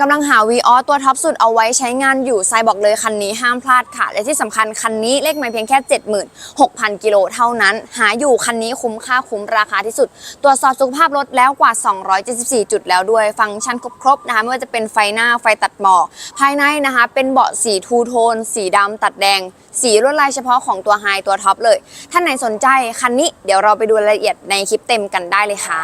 กำลังหา v ีออตัวท็อปสุดเอาไว้ใช้งานอยู่ไซบอกเลยคันนี้ห้ามพลาดค่ะ และที่สำคัญคันนี้เลขไม่เพียงแค่ 76,000 กิโลเท่านั้น หาอยู่คันนี้คุ้มค่าคุ้มราคาที่สุด ตรวจสอบสุขภาพรถแล้วกว่า 274 จุดแล้วด้วย ฟังก์ชันครบๆนะคะไม่ว่าจะเป็นไฟหน้าไฟตัดหมอกภายในนะคะเป็นเบาะสีทูโทน สีดำตัดแดง สีลวดลายเฉพาะของตัวไฮตัวท็อปเลย ท่านไหนสนใจคันนี้เดี๋ยวเราไปดูรายละเอียดในคลิปเต็มกันได้เลยค่ะ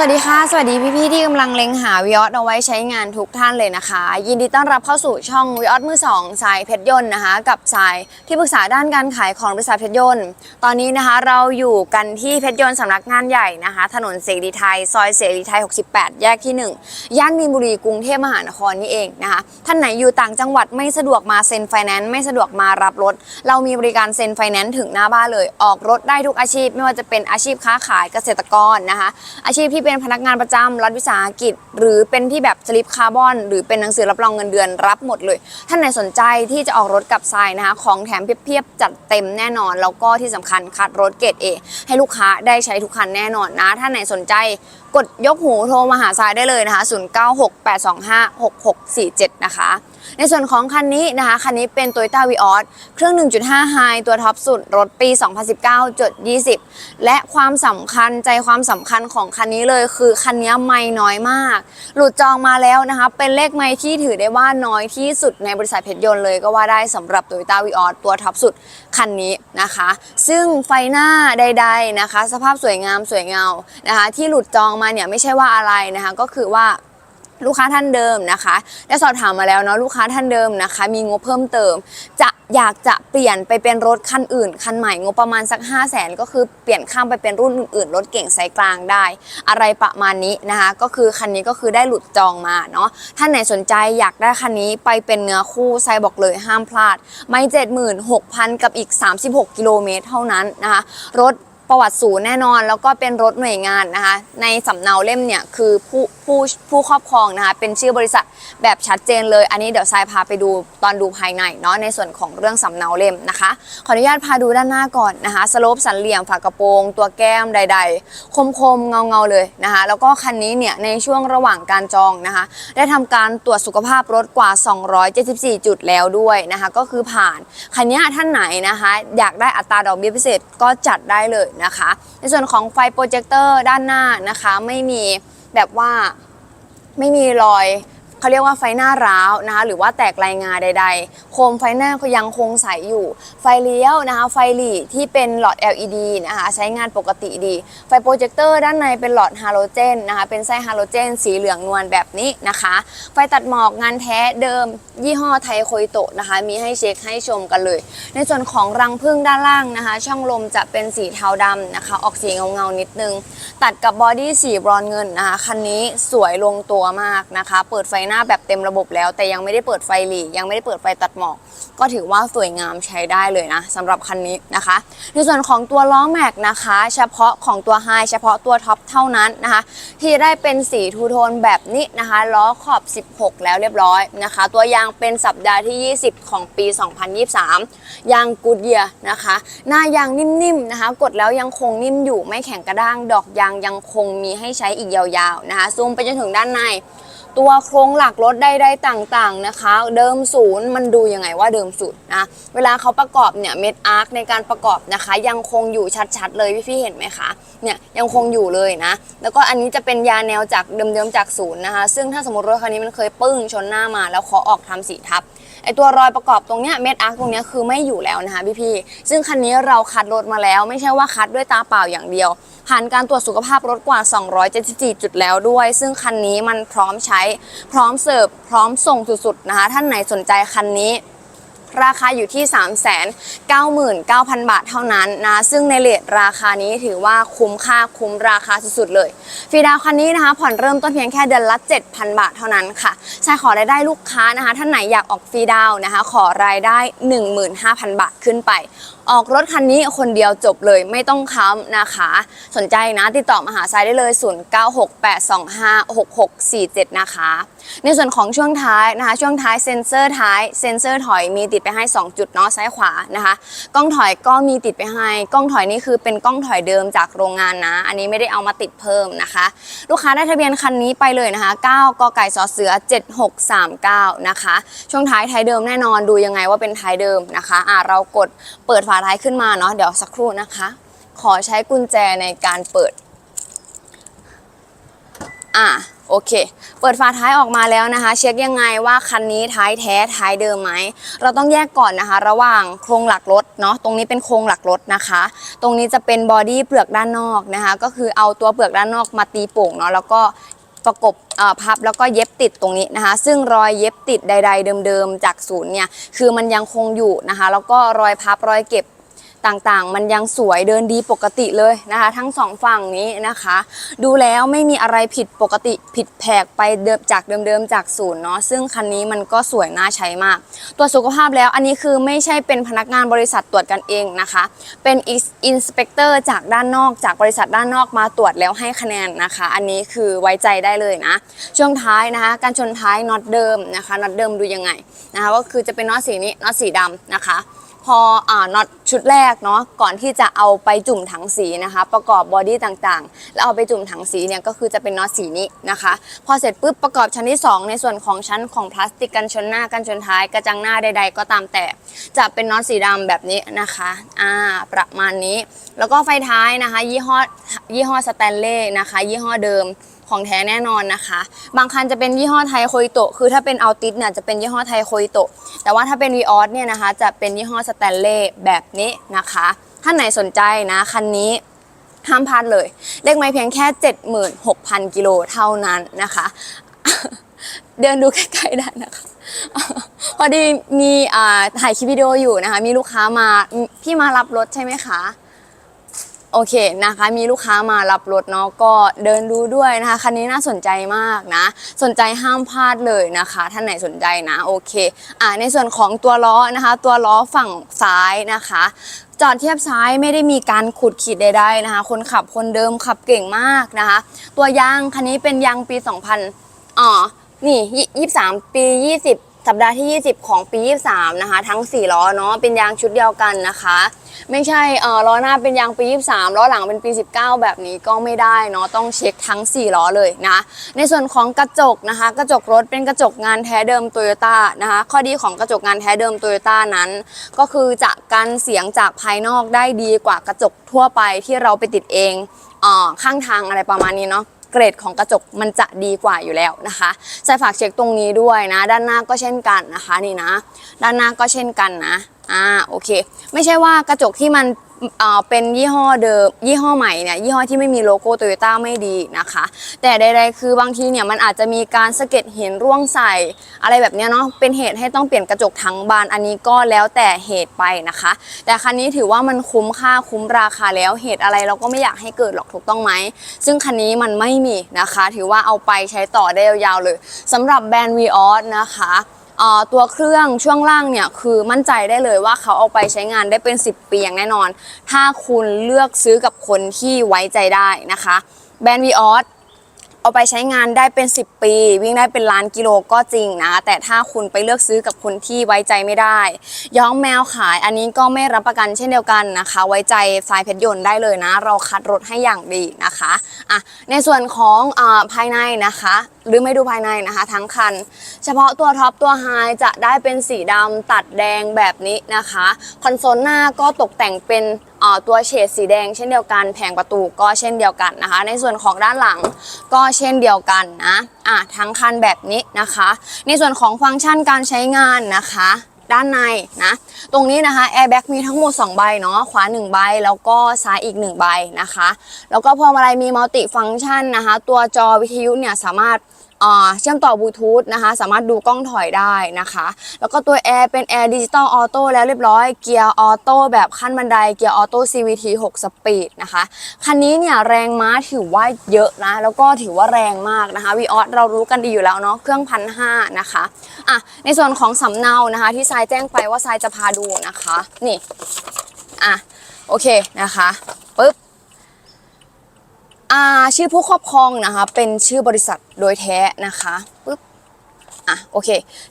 สวัสดีค่ะ สวัสดีพี่ๆที่กำลังเล็งหาวิออสเอาไว้ใช้งานทุกท่านเลยนะคะ ยินดีต้อนรับเข้าสู่ช่องวิออสมือสองสายเพชรยนต์นะคะ กับสายที่ปรึกษาด้านการขายของบริษัทเพชรยนต์ ตอนนี้นะคะเราอยู่กันที่เพชรยนต์สำนักงานใหญ่นะคะ ถนนเสรีไทย ซอยเสรีไทย 68 แยกที่ 1 ย่านมีนบุรีกรุงเทพมหานครนี่เองนะคะ ท่านไหนอยู่ต่างจังหวัดไม่สะดวกมาเซ็นไฟแนนซ์ไม่สะดวกมารับรถ เรามีบริการเซ็นไฟแนนซ์ถึงหน้าบ้านเลย ออกรถได้ทุกอาชีพ ไม่ว่าจะเป็นอาชีพค้าขายเกษตรกรนะคะ อาชีพที่เป็นพนักงานประจำรัฐวิสาหกิจ หรือเป็นที่แบบสลิปคาร์บอน หรือเป็นหนังสือรับรองเงินเดือนรับหมดเลย ท่านไหนสนใจที่จะออกรถกับทรายนะคะ ของแถมเพียบๆจัดเต็มแน่นอน แล้วก็ที่สำคัญคัดรถเกรดเอให้ลูกค้าได้ใช้ทุกคันแน่นอนนะ ท่านไหนสนใจกดยกหูโทรมาหาทรายได้เลยนะคะ 0968256647 นะคะ ในส่วนของคันนี้นะคะ คันนี้เป็น Toyota Vios เครื่อง 1.5 High ตัวท็อปสุด รถปี 2019จด20 และความสำคัญใจความสำคัญของคันนี้เลยคือคันนี้ไม่น้อยมาก หลุดจองมาแล้วนะคะ เป็นเลขไม่ที่ถือได้ว่าน้อยที่สุดในบริษัทเพชรยนต์เลยก็ว่าได้สำหรับโตโยต้าวีออสตัวท็อปสุดคันนี้นะคะ ซึ่งไฟหน้าใด ๆนะคะ สภาพสวยงามสวยเงานะคะ ที่หลุดจองมาเนี่ยไม่ใช่ว่าอะไรนะคะ ก็คือว่า ลูกค้าท่านเดิมนะคะได้สอบถามมาแล้วเนาะลูกค้าท่านเดิมนะคะ มีงบเพิ่มเติม จะอยากจะเปลี่ยนไปเป็นรถคันอื่นคันใหม่งบประมาณสัก 5 0 0แสนก็คือเปลี่ยนข้ามไปเป็นรุ่นอื่นๆรถเก่งไซส์กลางได้ อะไรประมาณนี้นะคะ ก็คือคันนี้ก็คือได้หลุดจองมาเนาะท่านไหนสนใจอยากได้คันนี้ไปเป็นเนื้อคู่ไซบอกเลยห้ามพลาด ไม่ 76,000 กับอีก 36 กิโลเมตรเท่านั้นนะคะรถ ประวัติศูนย์แน่นอน แล้วก็เป็นรถหน่วยงานนะคะ ในสำเนาเล่มเนี่ยคือผู้ผู้ผู้ครอบครองนะคะ เป็นชื่อบริษัทแบบชัดเจนเลย อันนี้เดี๋ยวทรายพาไปดูตอนดูภายในเนาะในส่วนของเรื่องสำเนาเล่มนะคะ ขออนุญาตพาดูด้านหน้าก่อนนะคะสโลปสันเหลี่ยมฝากระโปรง ตัวแก้มใด ๆ คมๆเงาเงาๆเลยนะคะ แล้วก็คันนี้เนี่ยในช่วงระหว่างการจองนะคะ ได้ทำการตรวจสุขภาพรถกว่า 274 จุดแล้วด้วยนะคะ ก็คือผ่านคันนี้ท่านไหนนะคะ อยากได้อัตราดอกเบี้ยพิเศษก็จัดได้เลยนะคะ ในส่วนของไฟโปรเจคเตอร์ด้านหน้านะคะ ไม่มีแบบว่าไม่มีรอย เขาเรียกว่าไฟหน้าร้าวนะคะหรือว่าแตกลายงาใด ๆ โคมไฟหน้าก็ยังคงใสอยู่ ไฟเลี้ยวนะคะ ไฟหลีที่เป็นหลอด LED นะคะใช้งานปกติดี ไฟโปรเจคเตอร์ด้านในเป็นหลอดฮาโลเจนนะคะเป็นไส้ฮาโลเจน สีเหลืองนวลแบบนี้นะคะ ไฟตัดหมอกงานแท้เดิม ยี่ห้อไทยโคยโตะนะคะ มีให้เช็คให้ชมกันเลย ในส่วนของรังพึ่งด้านล่างนะคะ ช่องลมจะเป็นสีเทาดำนะคะ ออกสีเงาเงาๆนิดนึง ตัดกับบอดี้สีบรอนเงินนะคะคันนี้สวยลงตัวมากนะคะ เปิดไฟหน้าแบบเต็มระบบแล้ว แต่ยังไม่ได้เปิดไฟหลียังไม่ได้เปิดไฟตัดหมอก ก็ถือว่าสวยงามใช้ได้เลยนะสำหรับคันนี้นะคะ ในส่วนของตัวล้อแม็กนะคะ เฉพาะของตัวไฮเฉพาะตัวท็อปเท่านั้นนะคะ ที่ได้เป็นสีทูโทนแบบนี้นะคะล้อขอบ 16 แล้วเรียบร้อยนะคะ ตัวยางเป็นสัปดาห์ที่ 20 ของปี 2023 ยางกูดเยียนะคะ หน้ายางนิ่มๆนะคะ กดแล้วยังคงนิ่มอยู่ไม่แข็งกระด้าง ดอกยางยังคงมีให้ใช้อีกยาวๆนะคะซูมไปจนถึงด้านใน ตัวโครงหลักรถใดๆต่างๆนะคะ เดิมศูนย์มันดูยังไงว่าเดิมศูนย์นะเวลาเขาประกอบเนี่ยเม็ดอาร์คในการประกอบนะคะ ยังคงอยู่ชัดๆ เลยพี่ๆเห็นไหมคะเนี่ยยังคงอยู่เลยนะ แล้วก็อันนี้จะเป็นยาแนวจากเดิมๆจากศูนย์นะคะ ซึ่งถ้าสมมติรถคันนี้มันเคยปึ้งชนหน้ามา แล้วขอออกทำสีทับไอตัวรอยประกอบตรงเนี้ยเม็ดอาร์คตรงเนี้ยคือไม่อยู่แล้วนะคะพี่ๆซึ่งคันนี้เราคัดรถมาแล้ว ไม่ใช่ว่าคัดด้วยตาเปล่าอย่างเดียว ผ่านการตรวจสุขภาพรถกว่า 274 จุดแล้วด้วย ซึ่งคันนี้มันพร้อมใช้พร้อมเสิร์ฟพร้อมส่งสุดๆนะคะ ท่านไหนสนใจคันนี้ ราคาอยู่ที่ 399,000 บาทเท่านั้นนะ ซึ่งในเลทราคานี้ถือว่าคุ้มค่าคุ้มราคาสุดๆเลยฟีดาวคันนี้นะคะ ผ่อนเริ่มต้นเพียงแค่เดือนละ 7,000 บาทเท่านั้นค่ะใช่ขอรายได้ลูกค้านะคะ ท่านไหนอยากออกฟรีดาวนะคะ ขอรายได้ 15,000 บาทขึ้นไป ออกรถคันนี้คนเดียวจบเลยไม่ต้องค้ำนะคะ สนใจนะติดต่อมาหาทรายได้เลย 0968256647 นะคะ ในส่วนของช่วงท้ายนะคะ ช่วงท้ายเซ็นเซอร์ท้ายเซ็นเซอร์ถอยมีติดไปให้ 2 จุดเนาะซ้ายขวานะคะกล้องถอยก็มีติดไปให้ กล้องถอยนี่คือเป็นกล้องถอยเดิมจากโรงงานนะ อันนี้ไม่ได้เอามาติดเพิ่มนะคะ ลูกค้าได้ทะเบียนคันนี้ไปเลยนะคะ 9กไก่สอเสือ 7639 นะคะ ช่วงท้ายท้ายเดิมแน่นอนดูยังไงว่าเป็นท้ายเดิมนะคะอ่าเรากดเปิดฝาท้ายขึ้นมาเนาะเดี๋ยวสักครู่นะคะ ขอใช้กุญแจในการเปิด อะโอเค เปิดฝาท้ายออกมาแล้วนะคะ เช็คยังไงว่าคันนี้ท้ายแท้ท้ายเดิมไหม เราต้องแยกก่อนนะคะ ระหว่างโครงหลักรถเนาะ ตรงนี้เป็นโครงหลักรถนะคะ ตรงนี้จะเป็นบอดี้เปลือกด้านนอกนะคะ ก็คือเอาตัวเปลือกด้านนอกมาตีโป่งเนาะ แล้วก็ประกบพับแล้วก็เย็บติดตรงนี้นะคะ ซึ่งรอยเย็บติดใด ๆ เดิมๆจากศูนย์เนี่ย คือมันยังคงอยู่นะคะ แล้วก็รอยพับรอยเก็บ ต่างๆ มันยังสวยเดินดีปกติเลยนะคะ ทั้งสองฝั่งนี้นะคะ ดูแล้วไม่มีอะไรผิดปกติผิดแผกไปเดิมจากเดิมๆจากศูนย์เนาะซึ่งคันนี้มันก็สวยน่าใช้มาก ตัวจสุขภาพแล้วอันนี้คือไม่ใช่เป็นพนักงานบริษัทตรวจกันเองนะคะ เป็นอินสเปกเตอร์จากด้านนอกจากบริษัทด้านนอกมาตรวจแล้วให้คะแนนนะคะ อันนี้คือไว้ใจได้เลยนะ ช่วงท้ายนะคะการชนท้ายน็อตเดิมนะคะน็อตเดิมดูยังไงนะคะก็คือจะเป็นน็อตสีนี้น็อตสีดำนะคะ พออ่าน็อตชุดแรกเนาะก่อนที่จะเอาไปจุ่มถังสีนะคะ ประกอบบอดี้ต่างๆ แล้วเอาไปจุ่มถังสีเนี่ยก็คือจะเป็นน็อตสีนี้นะคะ พอเสร็จปุ๊บประกอบชั้นที่ 2 ในส่วนของชั้นของพลาสติกกันชนหน้ากันชนท้ายกระจังหน้าใด ๆ ก็ตามแต่ จะเป็นน็อตสีดำแบบนี้นะคะอ่าประมาณนี้ แล้วก็ไฟท้ายนะคะ ยี่ห้อยี่ห้อสแตนเล่นะคะ ยี่ห้อเดิม ของแท้แน่นอนนะคะ บางคันจะเป็นยี่ห้อไทยโคยโตะคือถ้าเป็นอัลติสเนี่ยจะเป็นยี่ห้อไทยโคยโตะแต่ว่าถ้าเป็นวีออสเนี่ยนะคะ จะเป็นยี่ห้อสแตนเล่แบบนี้นะคะถ้าไหนสนใจนะคันนี้ห้ามพลาดเลยเลขไม้เพียงแค่ 76,000 กิโลเท่านั้นนะคะ เดินดูใกล้ๆได้นะคะพอดีมีอ่าถ่ายคลิปวิดีโออยู่นะคะ มีลูกค้ามาพี่มารับรถใช่ไหมคะ โอเคนะคะ มีลูกค้ามารับรถเนาะก็เดินดูด้วยนะคะ คันนี้น่าสนใจมากนะ สนใจห้ามพลาดเลยนะคะ ท่านไหนสนใจนะโอเคอ่าในส่วนของตัวล้อนะคะ ตัวล้อฝั่งซ้ายนะคะ จอดเทียบซ้ายไม่ได้มีการขุดขีดใดๆนะคะ คนขับคนเดิมขับเก่งมากนะคะ ตัวยางคันนี้เป็นยางปี 2000อ๋อนี่ยี่สามปี 20 สัปดาห์ที่ 20 ของปี 23 นะคะ ทั้ง 4 ล้อเนาะเป็นยางชุดเดียวกันนะคะ ไม่ใช่เออล้อหน้าเป็นยางปี 23 ล้อหลังเป็นปี 19 แบบนี้ก็ไม่ได้เนาะต้องเช็คทั้ง 4 ล้อเลยนะในส่วนของกระจกนะคะ กระจกรถเป็นกระจกงานแท้เดิมโตโยต้านะคะข้อดีของกระจกงานแท้เดิมโตโยต้านั้น ก็คือจะกันเสียงจากภายนอกได้ดีกว่ากระจกทั่วไปที่เราไปติดเองอ่าข้างทางอะไรประมาณนี้เนาะ เกรดของกระจกมันจะดีกว่าอยู่แล้วนะคะใส่ฝากเช็คตรงนี้ด้วยนะ ด้านหน้าก็เช่นกันนะคะนี่นะ ด้านหน้าก็เช่นกันนะ อ่าโอเค ไม่ใช่ว่ากระจกที่มันเออเป็นยี่ห้อเดิมยี่ห้อใหม่เนี่ยยี่ห้อที่ไม่มีโลโก้โตโยต้าไม่ดีนะคะ แต่ใดๆคือบางทีเนี่ยมันอาจจะมีการสะเก็ดเห็นร่วงใส่อะไรแบบเนี้ยเนาะเป็นเหตุให้ต้องเปลี่ยนกระจกทั้งบานอันนี้ก็แล้วแต่เหตุไปนะคะ แต่คันนี้ถือว่ามันคุ้มค่าคุ้มราคาแล้วเหตุอะไรเราก็ไม่อยากให้เกิดหรอกถูกต้องไหม ซึ่งคันนี้มันไม่มีนะคะ ถือว่าเอาไปใช้ต่อได้ยาวๆเลยสำหรับแบรนด์ v ีออสนะคะ ตัวเครื่องช่วงล่างเนี่ยคือมั่นใจได้เลยว่าเขาเอาไปใช้งานได้เป็น 10 ปีอย่างแน่นอน ถ้าคุณเลือกซื้อกับคนที่ไว้ใจได้นะคะ แบรนด์วีออส เอาไปใช้งานได้เป็น 10 ปี วิ่งได้เป็นล้านกิโลก็จริงนะ แต่ถ้าคุณไปเลือกซื้อกับคนที่ไว้ใจไม่ได้ ย้อมแมวขายอันนี้ก็ไม่รับประกันเช่นเดียวกันนะคะ ไว้ใจทรายเพชรยนต์ได้เลยนะ เราคัดรถให้อย่างดีนะคะอะในส่วนของอภายในนะคะ หรือไม่ดูภายในนะคะ ทั้งคัน เฉพาะตัวท็อปตัวไฮจะได้เป็นสีดำตัดแดงแบบนี้นะคะคอนโซลหน้าก็ตกแต่งเป็น ตัวเฉดสีแดงเช่นเดียวกัน แผงประตูก็เช่นเดียวกันนะคะ ในส่วนของด้านหลังก็เช่นเดียวกันนะอะทั้งคันแบบนี้นะคะ ในส่วนของฟังก์ชันการใช้งานนะคะด้านในนะ ตรงนี้นะคะแอร์แบ็กมีทั้งหมด 2 ใบเนาะขวา 1 ใบ แล้วก็ซ้ายอีก 1 ใบนะคะ แล้วก็พวงมาลัยมีมัลติฟังก์ชันนะคะ ตัวจอวิทยุเนี่ยสามารถ เชื่อมต่อบลูทูธนะคะ สามารถดูกล้องถอยได้นะคะ แล้วก็ตัวแอร์เป็นแอร์ดิจิตอลออโต้แล้วเรียบร้อย เกียร์ออโต้แบบขั้นบันได เกียร์ออโต้ CVT 6 สปีดนะคะ คันนี้เนี่ยแรงม้าถือว่าเยอะนะ แล้วก็ถือว่าแรงมากนะคะวีออสเรารู้กันดีอยู่แล้วเนาะ เครื่องพันห้านะคะอะในส่วนของสำเนานะคะ ที่ทรายแจ้งไปว่าทรายจะพาดูนะคะ นี่อะโอเคนะคะปึ๊บ อาชื่อผู้ครอบครองนะคะ เป็นชื่อบริษัทโดยแท้นะคะปึ๊บ อะโอเค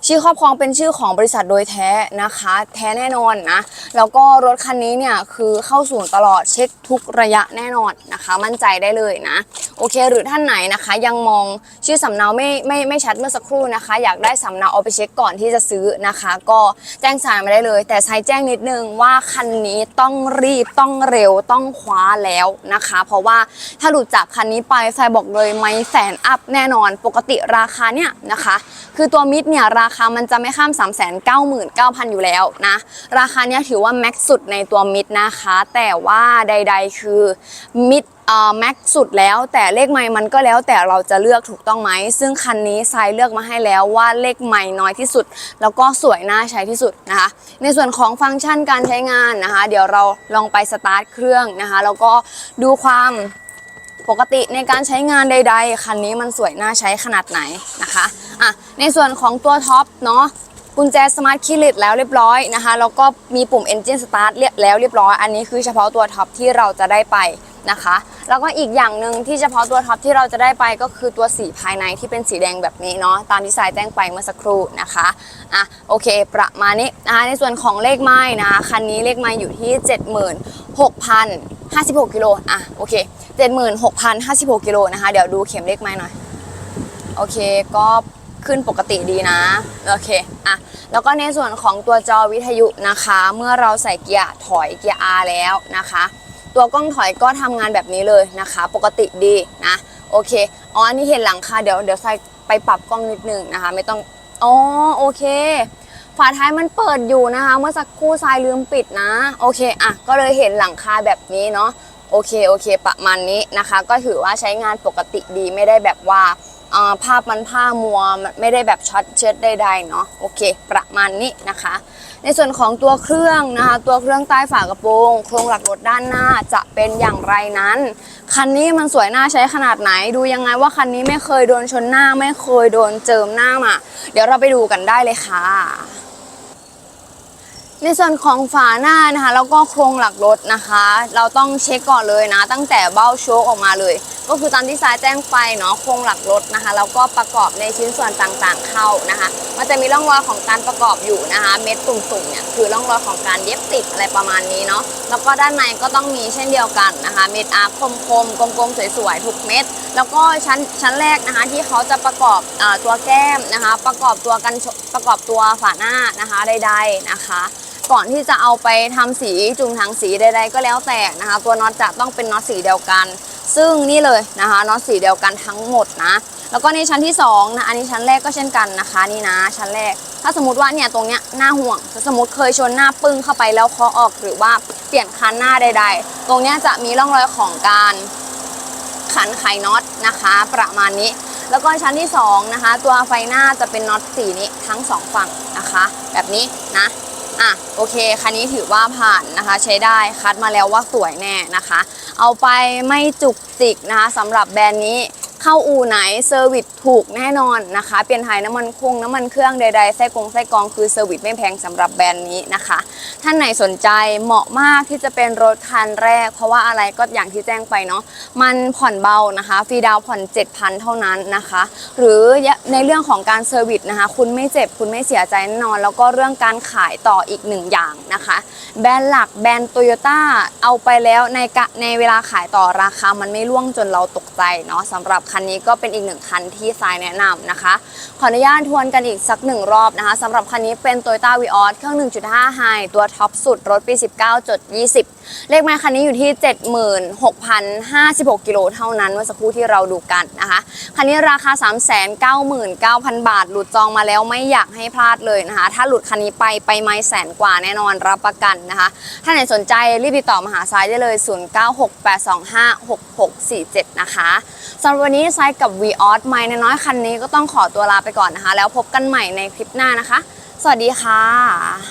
ชื่อครอบครองเป็นชื่อของบริษัทโดยแท้นะคะ แท้แน่นอนนะ แล้วก็รถคันนี้เนี่ยคือเข้าศูนย์ตลอดเช็คทุกระยะแน่นอนนะคะ มั่นใจได้เลยนะ โอเค หรือท่านไหนนะคะ ยังมองชื่อสำเนาไม่ไม่ไม่ชัดเมื่อสักครู่นะคะ อยากได้สำเนาเอาไปเช็คก่อนที่จะซื้อนะคะ ก็แจ้งสายมาได้เลย แต่สายแจ้งนิดนึงว่าคันนี้ต้องรีบต้องเร็วต้องคว้าแล้วนะคะ เพราะว่าถ้าหลุดจากคันนี้ไปสายบอกเลยไม่แสนอัพแน่นอน ปกติราคาเนี่ยนะคะ คือตัวมิดเนี่ยราคามันจะไม่ข้าม 3 9 9 0 0 0 อยู่แล้วนะ ราคาเนี้ยถือว่าแม็กสุดในตัวมิดนะคะ แต่ว่าใด ๆ คือมิดเอ่อแม็กสุดแล้วแต่เลขไม้มันก็แล้วแต่เราจะเลือกถูกต้องไหม ซึ่งคันนี้ทรายเลือกมาให้แล้วว่าเลขไม้น้อยที่สุด แล้วก็สวยน่าใช้ที่สุดนะคะ ในส่วนของฟังก์ชันการใช้งานนะคะ เดี๋ยวเราลองไปสตาร์ทเครื่องนะคะ แล้วก็ดูความ ปกติในการใช้งานใด ๆ คันนี้มันสวยน่าใช้ขนาดไหนนะคะอะในส่วนของตัวท็อปเนาะกุญแจสมาร์ทคีย์ลิดแล้วเรียบร้อยนะคะแล้วก็มีปุ่ม Engine Start เรียบแล้วเรียบร้อย อันนี้คือเฉพาะตัวท็อปที่เราจะได้ไปนะคะ แล้วก็อีกอย่างหนึ่งที่เฉพาะตัวท็อปที่เราจะได้ไปก็คือตัวสีภายในที่เป็นสีแดงแบบนี้เนาะตามที่สายแจ้งไปเมื่อสักครู่นะคะอะโอเค ประมาณนี้นะคะในส่วนของเลขไม้นะคะคันนี้เลขไม้อยู่ที่ 76,056 กิโลอะโอเค 76,056กิโลนะคะ เดี๋ยวดูเข็มเลขไหมหน่อย โอเคก็ขึ้นปกติดีนะ โอเคอะแล้วก็ในส่วนของตัวจอวิทยุนะคะ เมื่อเราใส่เกียร์ถอยเกียร์ R แล้วนะคะ ตัวกล้องถอยก็ทำงานแบบนี้เลยนะคะ ปกติดีนะ โอเคอ๋ออันนี้เห็นหลังคาเดี๋ยวเดี๋ยวใส่ไปปรับกล้องนิดนึงนะคะ ไม่ต้องอ๋อโอเคฝาท้ายมันเปิดอยู่นะคะ เมื่อสักครู่ทรายลืมปิดนะ โอเคอะก็เลยเห็นหลังคาแบบนี้เนาะ โอเคโอเค ประมาณนี้นะคะ ก็ถือว่าใช้งานปกติดีไม่ได้แบบว่าภาพมันผ้ามัวไม่ได้แบบช็อตเชิดใดๆเนาะโอเค ประมาณนี้นะคะ ในส่วนของตัวเครื่องนะคะ ตัวเครื่องใต้ฝากระโปรงโครงหลักรถด้านหน้าจะเป็นอย่างไรนั้น คันนี้มันสวยน่าใช้ขนาดไหน ดูยังไงว่าคันนี้ไม่เคยโดนชนหน้าไม่เคยโดนเจิมหน้ามาเดี๋ยวเราไปดูกันได้เลยค่ะ ในส่วนของฝาหน้านะคะแล้วก็โครงหลักรถนะคะ เราต้องเช็คก่อนเลยนะ ตั้งแต่เบ้าโชคออกมาเลย ก็คือตามที่สายแจ้งไปเนาะโครงหลักรถนะคะแล้วก็ประกอบในชิ้นส่วนต่างๆเข้านะคะ มันจะมีร่องรอยของการประกอบอยู่นะคะ เม็ดตุ่มๆเนี่ยคือร่องรอยของการเย็บติดอะไรประมาณนี้เนาะแล้วก็ด้านในก็ต้องมีเช่นเดียวกันนะคะ เม็ดอาร์คมๆกลมๆสวยๆทุกเม็ดแล้วก็ชั้นชั้นแรกนะคะที่เขาจะประกอบอตัวแก้มนะคะ ประกอบตัวกันประกอบตัวฝาหน้านะคะใดๆนะคะ ก่อนที่จะเอาไปทำสีจุ่มถังสีใดๆก็แล้วแต่นะคะ ตัวน็อตจะต้องเป็นน็อตสีเดียวกัน ซึ่งนี่เลยนะคะน็อตสีเดียวกันทั้งหมดนะ แล้วก็ในชั้นที่2นะอันนี้ชั้นแรกก็เช่นกันนะคะ นี่นะ ชั้นแรก ถ้าสมมติว่าเนี่ยตรงเนี้ยหน้าห่วงสมมติเคยชนหน้าปึ้งเข้าไปแล้วเคาะออกหรือว่าเปลี่ยนคันหน้าใด ๆ ตรงเนี้ยจะมีร่องรอยของการขันไขน็อตนะคะ ประมาณนี้แล้วก็ชั้นที่2นะคะ ตัวไฟหน้าจะเป็นน็อตสีนี้ทั้งสองฝั่งนะคะ แบบนี้นะ อะโอเคคันนี้ถือว่าผ่านนะคะ ใช้ได้คัดมาแล้วว่าสวยแน่นะคะ เอาไปไม่จุกจิกนะคะสำหรับแบรนด์นี้ เข้าอู่ไหนเซอร์วิสถูกแน่นอนนะคะ เปลี่ยนถ่ายน้ำมันคงน้ำมันเครื่องใดๆไส้กงไส้กองคือเซอร์วิสไม่แพงสำหรับแบรนด์นี้นะคะ ท่านไหนสนใจเหมาะมากที่จะเป็นรถคันแรก เพราะว่าอะไรก็อย่างที่แจ้งไปเนาะมันผ่อนเบานะคะฟรีดาวผ่อน 7,000 เท่านั้นนะคะ หรือในเรื่องของการเซอร์วิสนะคะ คุณไม่เจ็บคุณไม่เสียใจแน่นอน แล้วก็เรื่องการขายต่ออีกหนึ่งอย่างนะคะ แบรนด์หลักแบรนด์โตโยต้าเอาไปแล้วในกะในเวลาขายต่อราคามันไม่ร่วงจนเราตกใจเนาะสำหรับคันนี้ก็เป็นอีกหนึ่งคันที่ทรายแนะนำนะคะ ขออนุญาตทวนกันอีกสักหนึ่งรอบนะคะสำหรับคันนี้เป็น Toyota v ีออเครื่อง 1.5 High ตัวท็อปสุดรถปี 19จด20 เลขไม้คันนี้อยู่ที่ 76,056 กิโลเท่านั้นเมื่อสักครู่ที่เราดูกันนะคะ คันนี้ราคา 399,000 บาท หลุดจองมาแล้วไม่อยากให้พลาดเลยนะคะ ถ้าหลุดคันนี้ไปไปไม่แสนกว่าแน่นอนรับประกันนะคะ ถ้าไหนสนใจรีบติดต่อมาหาซ้ายได้เลย 0968256647 นะคะสำหรับวันนี้ซ้ายกับ v ีออสไม่น้อยๆคันนี้ก็ต้องขอตัวลาไปก่อนนะคะ แล้วพบกันใหม่ในคลิปหน้านะคะ สวัสดีค่ะ